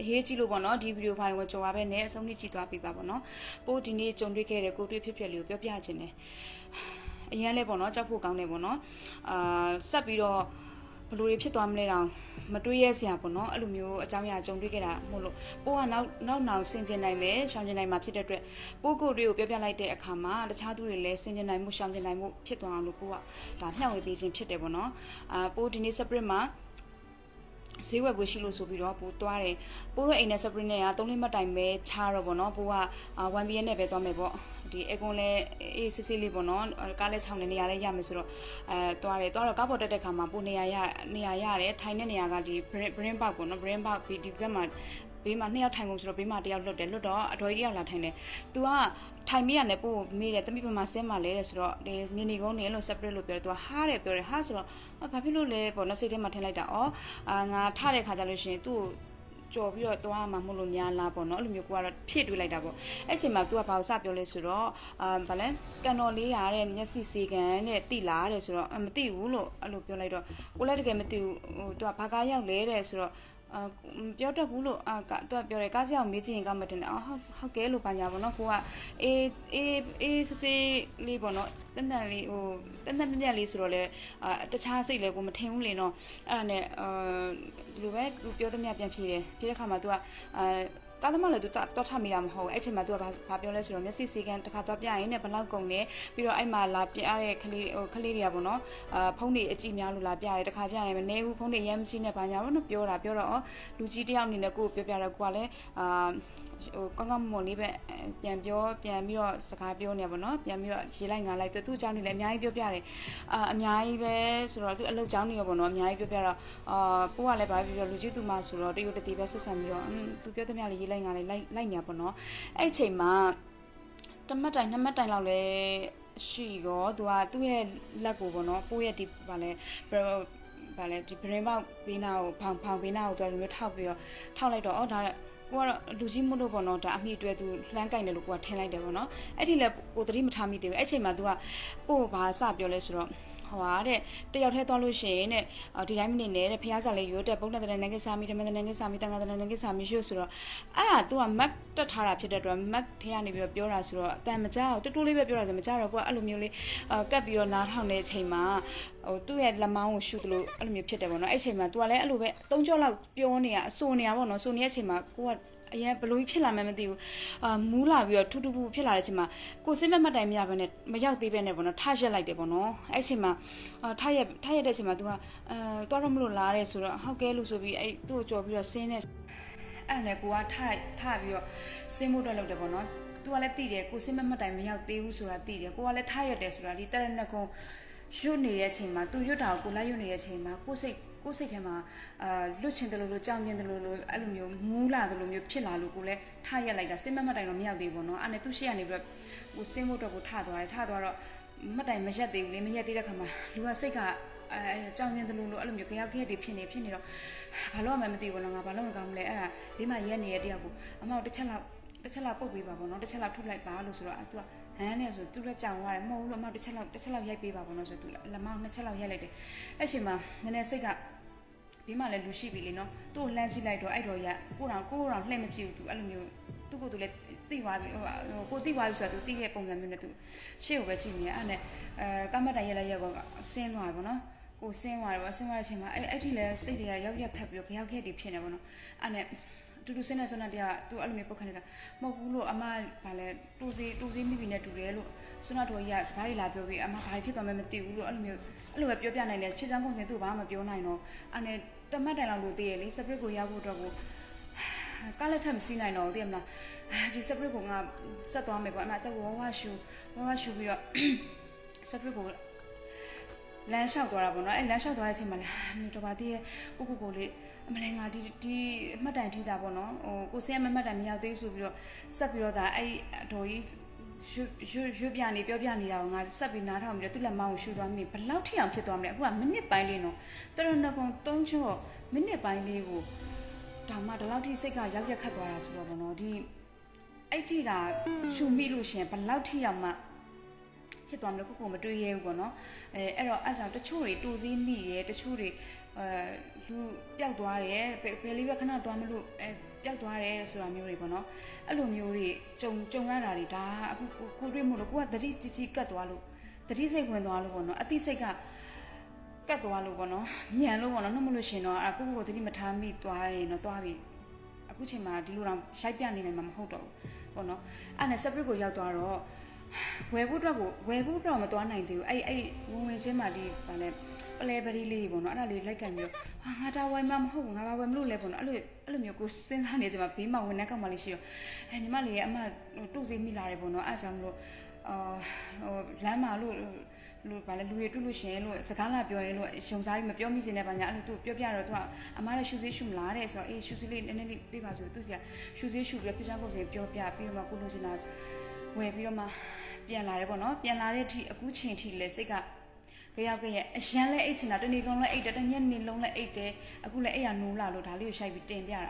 အရေးကြီးလို့ပေါ့နော်ဒီဗီဒီယိုဖိုင်ကိုကြော်ပါပဲနဲ့အဆုံးထိကြည့်သွားပေးပါပေါ့နော်ပို့ဒီနေ့ကြုံတွေ့ခဲ့တဲ့ကိုတွေ့ဖြစ်ဖြစ်လေးကိုပြောပြခြင်းတယ်အရင်လဲပေါ့နော်ကြောက်ဖို့ကောင်းတယ်ပေါ့နော်အာဆက်ပြီးတော့ဘလို့တွေဖြစ်သွားမလဲတောင်မတွေးရစရာပေါ့နော်အဲ့လိုမျိုးအကြောင်းအရာကြုံတွေ့ခဲ့တာမို့လို့ပိုးကနောက်နောက်နောက်ဆင်ကျင်နိုင်မယ်ရှောင်ကျင်နိုင်မှာဖြစ်တဲ့အတွက်ပိုးကိုတွေကိုပြောပြလိုက်တဲ့အခါမှာတခြားသူတွေလည်းဆင်ကျင်နိုင်မှုရှောင်ကျင်နိုင်မှုဖြစ်သွားအောင်လို့ပိုးကဒါမျှဝေပေးခြင်းဖြစ်တယ်ပေါ့နော်အာပိုးဒီနေ့ separate မှာ ဈေးဝယ်ပွဲရှိလို့ဆိုပြီးတော့ပို့သွားတယ်ပို့တော့အိမ်နဲ့ separate နဲ့က3လမှတ်တိုင်ပဲချားတော့ဗောနော်ပို့က 1BN နဲ့ပဲသွားမယ်ပေါ့ ဒီအကွန်လဲအေးစစ်စစ်လေးပေါ့နော်ကားလဲ6နေနေရာလဲရမယ်ဆိုတော့အဲသွားတယ်သွားတော့ကားပေါ်တက်တဲ့ခါမှာပို့နေရာရနေရာရတယ်ထိုင်တဲ့နေရာကဒီ brain park ပေါ့နော် brain park ဒီဘက်မှာဘေးမှာနှစ်ယောက်ထိုင်ကုန်ဆိုတော့ဘေးမှာတစ်ယောက်လွတ်တယ်လွတ်တော့အတော်ကြီးတစ်ယောက်လာထိုင်တယ်။ तू ကထိုင်မိရနဲ့ပို့မေးတယ်တမိပမာဆင်းမှလဲတယ်ဆိုတော့ဒီမြင်းနေကုန်းနေလို့ separate လို့ပြောတယ်။ तू ကဟားတယ်ပြောတယ်ဟာဆိုတော့ဘာဖြစ်လို့လဲပေါ့နော်စိတ်ထဲမှာထင်လိုက်တာ။အော်အာငါထတဲ့ခါကျလို့ရှိရင်သူ့ ကိုကြော်ပြီးတော့သွားမှာမဟုတ်လို့များလားပေါ့နော်အဲ့လိုမျိုးကိုကတော့ဖြည့်တွေးလိုက်တာပေါ့အဲ့ချိန်မှာ तू ကဘာလို့စပြောလဲဆိုတော့အာဗာလဲကန်တော်လေးရတဲ့မျက်စိစေကန်တဲ့တိလာတဲ့ဆိုတော့မသိဘူးလို့အဲ့လိုပြောလိုက်တော့ကိုလည်းတကယ်မသိဘူးဟို तू ကဘာကားရောက်လဲတဲ့ဆိုတော့ အာပြောတတ်ဘူးလို့အာသူကပြောတယ်ကားစရာမေးချင်ရင်ကမတင်တယ်အော်ဟုတ်ဟုတ်ကဲလို့ပါညာပေါ့နော်ကိုကအေးအေးအေးစစ်စစ်လေးပေါ့နော်တန်တန်လေးဟိုတန်တန်မြက်လေးဆိုတော့လေအာတခြားစိတ်လည်းကိုမထင်ဘူးလေနော်အဲ့ဒါနဲ့အာဒီလိုပဲသူပြောသမျှပြန်ဖြေတယ်ဖြေတဲ့ခါမှာ तू ကအာ ကားသမားလည်းသူတော့ထမိတာမဟုတ်ဘူးအဲ့ချိန်မှာသူကဘာပြောလဲဆိုတော့မျက်စိစီကံတစ်ခါတော့ပြရင်လည်းဘလောက်ကုန်လဲပြီးတော့အဲ့မှာလာပြရတဲ့ကလေးဟိုကလေးတွေကပေါ့နော်အာဖုန်းတွေအကြည့်များလို့လာပြတယ်တစ်ခါပြရင်မနေဘူးဖုန်းတွေရမ်းမရှိနဲ့ဘာညာပေါ့နော်ပြောတာပြောတော့လူကြီးတယောက်အနေနဲ့ကိုယ်ပြောပြတော့ကိုကလည်းအာ ဟိုကောင်းကောင်းမွန်မွန်လေးပဲပြန်ပြောပြန်ပြီးတော့စကားပြောနေပါတော့ပြန်ပြီးတော့ရေးလိုက်ငါလိုက်သူ့အကြောင်းတွေလည်းအများကြီးပြောပြတယ်အာအများကြီးပဲဆိုတော့သူအလုပ်ကြောင်းတွေရောပေါ့နော်အများကြီးပြောပြတော့အာပိုးကလည်းဘာပြောပြောလူကြီးသူမဆိုတော့တရုတ်တတိပဲဆက်ဆံပြီးတော့သူပြောသမျှလေးရေးလိုက်ငါလိုက်လိုက်လိုက်နေပါတော့အဲ့ချိန်မှာတမတ်တိုင်နှစ်မတ်တိုင်လောက်လဲရှိရောသူကသူ့ရဲ့လက်ကိုပေါ့နော်ပိုးရဲ့ဒီဗာလဲဗာလဲဒီ brain ပေါက်ဘေးနာကိုဖောင်ဖောင်ဘေးနာကိုသူကလိုမျိုးထောက်ပြီးတော့ထောက်လိုက်တော့အော်ဒါ ကိုကတော့လူကြီးမို့လို့ပေါ့နော်ဒါအမိတွေ့သူလှမ်းကြိုက်တယ်လို့ကိုကထင်လိုက်တယ်ပေါ့နော်အဲ့ဒီလဲကိုသတိမထားမိသေးဘူးအဲ့ချိန်မှာ तू ကပို့ဘာစပြောလဲဆိုတော့ ဟိုဟာတဲ့တယောက်ထဲသွားလို့ရှိရင်တဲ့ဒီတိုင်းမနေနဲ့တဲ့ဖះစာလေးရိုးတဲ့ပုံနဲ့တဲ့နိုင်ငံစာမီတမန်တဲ့နိုင်ငံစာမီတန်ခါတဲ့နိုင်ငံစာမီရွှတ်ဆိုတော့အဲ့ဒါ तू က mac တက်ထားတာဖြစ်တဲ့အတွက် mac ထဲကနေပြီးတော့ပြောတာဆိုတော့အတန်မကြောက်တူတူလေးပဲပြောတာဆိုမကြောက်တော့ကိုကအဲ့လိုမျိုးလေးကတ်ပြီးတော့နားထောင်တဲ့အချိန်မှာဟိုသူ့ရဲ့လက်မောင်းကိုရှုသလိုအဲ့လိုမျိုးဖြစ်တယ်ပေါ့နော်အဲ့ချိန်မှာ तू ကလည်းအဲ့လိုပဲသုံးကြောလောက်ပြောနေရအဆိုနေရပေါ့နော်ဆိုနေတဲ့အချိန်မှာကိုက အရင်ဘလို့ဖြစ်လာမှမသိဘူးအာမူးလာပြီးတော့ထူထူပူဖြစ်လာတဲ့အချိန်မှာကိုစိမ့်မက်မတိုင်မရဘဲနဲ့မရောက်သေးပဲနဲ့ပေါ့နော်ထရက်လိုက်တယ်ပေါ့နော်အဲ့ချိန်မှာအာထရက်ထရက်တဲ့အချိန်မှာ तू ကအဲတော့တော့မလို့လားတဲ့ဆိုတော့ဟုတ်ကဲလို့ဆိုပြီးအဲ့သူ့ကိုကြော်ပြီးတော့ဆင်းနေအဲ့နဲ့ကိုကထထပြီးတော့ဆင်းဖို့တော့လုပ်တယ်ပေါ့နော်သူကလည်းသိတယ်ကိုစိမ့်မက်မတိုင်မရောက်သေးဘူးဆိုတာသိတယ်ကိုကလည်းထရက်တယ်ဆိုတာဒီတရဏဂုံ ရွတ်နေတဲ့အချိန်မှာသူရွတ်တာကိုကိုလိုက်ရွတ်နေတဲ့အချိန်မှာကိုစိတ်ကိုစိတ်ထဲမှာအာလွတ်ချင်တယ်လို့လို့ကြောင်ကျင်တယ်လို့လို့အဲ့လိုမျိုးမူးလာတယ်လို့မျိုးဖြစ်လာလို့ကိုလည်းထရက်လိုက်တာစင်မမတိုင်တော့မရောက်သေးဘူးเนาะအဲ့နဲ့သူရှိရနေပြီးတော့ကိုစင်းဖို့တော့ကိုထသွားတယ်ထသွားတော့မတိုင်မရက်သေးဘူးလေမရက်သေးတဲ့ခါမှာလူကစိတ်ကအဲကြောင်ကျင်တယ်လို့လို့အဲ့လိုမျိုးကြောက်ခဲတွေဖြစ်နေဖြစ်နေတော့ဘာလို့မှမသိဘူးနော်ငါဘာလို့မကောင်းမလဲအဲ့ဒါဘေးမှာရက်နေတဲ့တယောက်ကိုအမောက်တစ်ချက်လောက် တစ်ချက်လောက်ပုတ်ပေးပါပေါ့နော်တစ်ချက်လောက်ထုတ်လိုက်ပါလို့ဆိုတော့အဲ तू ကဟန်းနေဆိုသူလည်းကြောင်သွားတယ်မဟုတ်ဘူးလို့အမောက်တစ်ချက်လောက်တစ်ချက်လောက်ရိုက်ပေးပါပေါ့နော်ဆိုသူလက်မောက်နှစ်ချက်လောက်ရိုက်လိုက်တယ်အဲ့ချိန်မှာနည်းနည်းစိတ်ကဒီမှာလည်းလူရှိပြီလေနော်သူ့ကိုလှမ်းကြည့်လိုက်တော့အဲ့တော့ရကိုတော်ကိုတော်လှည့်မကြည့်ဘူးသူအဲ့လိုမျိုးသူ့ကိုယ်သူလည်းသိသွားပြီဟိုကိုသိသွားပြီဆိုတော့သူသိတဲ့ပုံစံမျိုးနဲ့သူရှေ့ကိုပဲကြည့်နေရအဲ့နဲ့အဲကမ္မတ်တိုင်ရက်လိုက်ရက်ကောဆင်းသွားတယ်ပေါ့နော်ကိုဆင်းသွားတယ်ပေါ့ဆင်းသွားတဲ့အချိန်မှာအဲ့အဲ့ဒီလဲစိတ်တွေကရောက်ရက်ခတ်ပြီးတော့ကြောက်ခဲ့တည်ဖြစ်နေပေါ့နော်အဲ့နဲ့ တူတူစင်းနေစနတရားသူအဲ့လိုမျိုးပုတ်ခနေတာမဟုတ်ဘူးလို့အမဗာလဲတူစီတူစီမိပြီနဲ့တူတယ်လို့စွနာတော်ကြီးကစကားလေးလာပြောပြီးအမဘာဖြစ်သွားမှမသိဘူးလို့အဲ့လိုမျိုးအဲ့လိုပဲပြောပြနိုင်တယ်ဖြစ်ချမ်းကုန်စင်သူ့ဘာမှမပြောနိုင်တော့အဲ့နဲ့တမတ်တိုင်လောက်လို့တည်ရလေစပရစ်ကိုရောက်ဖို့အတွက်ကိုကားလက်ထက်မစီးနိုင်တော့သိရမလားဒီစပရစ်ကိုငါဆက်သွားမယ်ပေါ့အမအသက်ကိုဝဝရှူဝဝရှူပြီးတော့စပရစ်ကိုလမ်းလျှောက်သွားတာပေါ့နော်အဲလမ်းလျှောက်သွားတဲ့အချိန်မှာလည်းမြေတော်ပါတည်းရဲ့ကိုကိုကိုလေးအ မလဲငါဒီဒီအမှတ်တန်ထိတာပေါ့နော်ဟိုကိုစင်းအမှတ်တန်မရောက်သေးဘူးဆိုပြီးတော့ဆက်ပြီးတော့ဒါအဲ့အတော်ကြီးရွရွရွပြနေပြောပြနေတာကိုငါဆက်ပြီးနားထောင်ပြီးတော့သူ့လက်မောင်းကိုရှူသွားမိဘယ်လောက်ထိအောင်ဖြစ်သွားမလဲအခုကမိနစ်ပိုင်းလေးနော်တရဏဂုံ၃ချောမိနစ်ပိုင်းလေးကိုဒါမှဒီလောက်ထိစိတ်ကရောက်ရက်ခတ်သွားတာဆိုတော့ပေါ့နော်ဒီအဲ့ဒီကရှူမိလို့ရှင်ဘယ်လောက်ထိအောင်မှဖြစ်သွားမလို့ကိုကိုမတွေးရဲဘူးပေါ့နော်အဲအဲ့တော့အဲ့ဆောင်တချို့တွေတူစည်းမိရဲတချို့တွေအဲ လူပျောက်သွားတယ်ဘယ်လေးပဲခဏသွားမလို့အဲပျောက်သွားတယ်ဆိုတာမျိုးတွေပေါ့နော်အဲ့လိုမျိုးတွေကြုံကြုံရတာတွေဒါအခုကိုကိုတွေ့မို့လို့ကိုကသတိကြီးကြီးကတ်သွားလို့သတိစိတ်ဝင်သွားလို့ပေါ့နော်အတိစိတ်ကကတ်သွားလို့ပေါ့နော်ညံလို့ပေါ့နော်နှုတ်မလို့ရှင်တော့အခုကိုသတိမထားမိသွားရင်တော့သွားပြီအခုချိန်မှာဒီလိုတော့ရှိုက်ပြနေနိုင်မှာမဟုတ်တော့ဘူးပေါ့နော်အဲ့နဲ့ separate ကိုရောက်သွားတော့ဝယ်ဖို့အတွက်ကိုဝယ်ဖို့အတွက်မသွားနိုင်သေးဘူးအဲ့အဲ့ဝင်ဝင်ချင်းမှာဒီဗာလဲ ပလဲပရီလေးတွေပေါ့နော်အဲ့ဒါလေးလိုက်ကန်ပြီးတော့ဟာငါတာဝိုင်းမမဟုတ်ဘူးငါဘာဝယ်မလို့လဲပေါ့နော်အဲ့လိုအဲ့လိုမျိုးကိုစဉ်းစားနေကြမှာဘေးမှာဝင်နေကောက်မှလေးရှိတော့အဲညီမလေးရဲ့အမတူစီမိလာတယ်ပေါ့နော်အဲ့ဒါကြောင့်မလို့အာဟိုလမ်းမှာလို့လို့ဗာလဲလူတွေတွေ့လို့ရှရင်လို့စကားလာပြောရင်လို့ရုံစားပြီးမပြောမိစင်တဲ့ဘာညာအဲ့လိုသူပြောပြတော့သူကအမားရဲ့ရှူစေးရှူမလားတဲ့ဆိုတော့အေးရှူစေးလေးနည်းနည်းလေးပေးပါဆိုသူစီကရှူစေးရှူပြီးပြချောင်းကုန်စင်ပြောပြပြီးတော့မှကိုလိုချင်တာဝယ်ပြီးတော့မှပြန်လာတယ်ပေါ့နော်ပြန်လာတဲ့အထိအခုချိန်ထိလဲစိတ်က ကြရောက်ကြရဲ့အရန်လဲအိတ်ချင်တာတနေ့ကုန်လဲအိတ်တယ်တညနေလုံးလဲအိတ်တယ်အခုလဲအိတ်ရနိုးလာလို့ဒါလေးကိုရှိုက်ပြီးတင်ပြတာ